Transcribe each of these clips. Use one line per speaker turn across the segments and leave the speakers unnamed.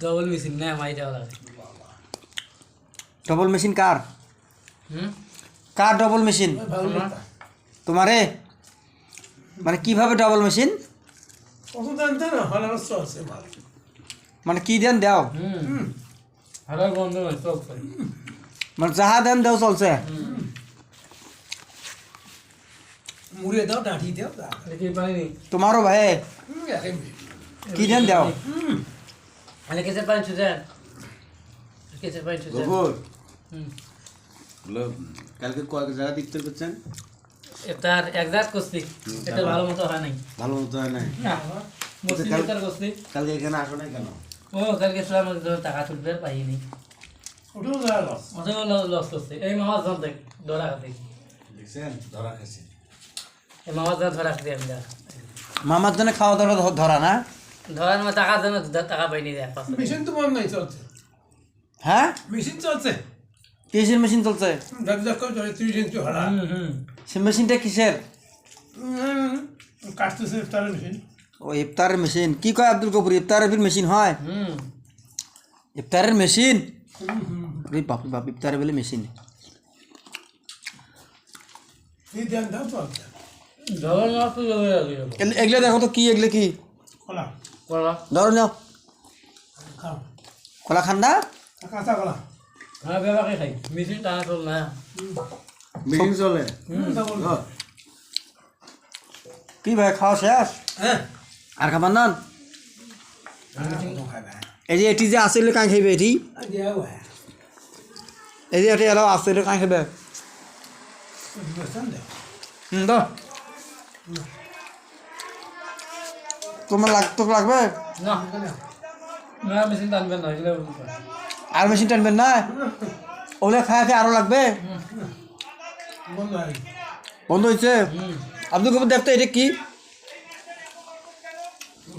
Double machine না মাই দেওয়া লাগে
ডবল মেশিন কার
হুম
কার ডবল মেশিন
ভালো
আমার?
না
তোমারে মানে কীভাবে ডবল মেশিন
কত জানতে না হলানো চলছে ভালো
মানে কি দেন দাও
হুম
হুম
হারার বন্ধ নয় চোখ করে
মানে যাহা দেন দেও চলছে
হুম
মুড়ে দাও ডাঁটি দাও যা।
দেখি পানি
তোমারও ভাই
হুম, একে মিলে।
কি দেন দাও
আরে কেসের পানি ছুঁচেন কেসের পানি
গফুর
হুম।
বলো কালকে কয়েক জায়গা দেখতে পেয়েছেন?
এটার একজাক্ট করছি এটা ভালো মতো হয় নাই।
ভালো মতো হয় নাই?
না করছি
কালকে এখানে আসো নাই কেন?
ও কালকে ছিলাম টাকা তুলবে পাইনি
ওটাও লস
ওটাও লস করছে। এই মামার জন দেখ ধরা খাতে
দেখছেন? ধরা খেয়েছে
এই মামার জন ধরা খাতে আমি
মামার জন্য খাওয়া দাওয়া ধরা না?
ধরার মতো টাকার জন্য টাকা পাইনি
মেশিন তো মন নাই চলছে।
হ্যাঁ?
মেশিন চলছে?
কিসের মেশিন চলছে? সে মেশিনটা কিসের?
কাটতেছে তার মেশিন।
ও ইফতারের মেশিন। কি কয় আব্দুল কপুর ইফতারের ফির মেশিন হয়?
হুম।
ইফতারের মেশিন? রে বাপ বাপ ইফতারের বলে মেশিন। এগুলো দেখো তো কি এগুলো কি?
কলা
ধরো নাও। কলা খান্দা
কাঁচা কলা
হ্যাঁ বেবাকে খাই। মেশিন টানা চল না।
কি ভাই খাওয়া শেষ?
হ্যাঁ।
আর খাবার নন?
খাবে
এই যে এটি যে আসলে কাঁ খাইবে এটি? এই যে এটি এলো আসলে কাঁ খাইবে?
দাও
হুম দাও তোমার লাগ তোকে লাগবে? আর মেশিন টানবেন না? ওগুলো খায় খায় আরও লাগবে?
বন্ধ হয়
বন্ধ হয়েছে? আব্দুল কপুর দেখতো এটা কি?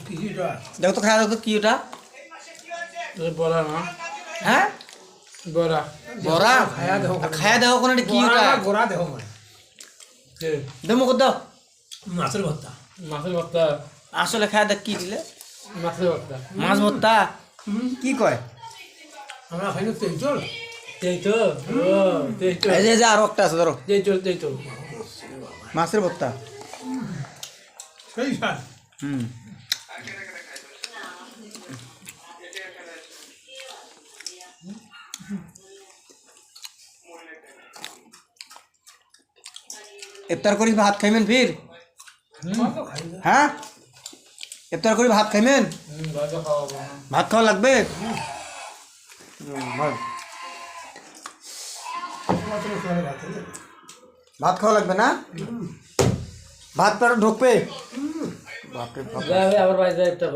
কিছু জল
দেখো তো খায় দেখো কি ওটা?
বড়া না।
হ্যাঁ?
বড়া।
বড়া?
খায়া দেখো
আর খায়া কোন কি ওটা?
গোড়া দেখো মানে।
কত
মাছের ভর্তা।
মাছের ভর্তা?
আসলে খায়া দেখ কি দিলে?
মাছের ভর্তা।
মাছ ভর্তা? কি কয়?
আমরা খাইলে তেল চল
তেই তো ও তেই তো
এই যে এই একটা আছে ধরো।
তেই চল
মাছের ভর্তা? হুম। ইফতার করি ভাত খাইবেন ফির?
খাই।
হ্যাঁ? ইফতার করে ভাত খাইবেন ভাত খাওয়া লাগবে?
ভাত
খাওয়া লাগবে না? ভাত পেটে ঢুকবে। বাপরে বাপ
আবার বাইরে
তো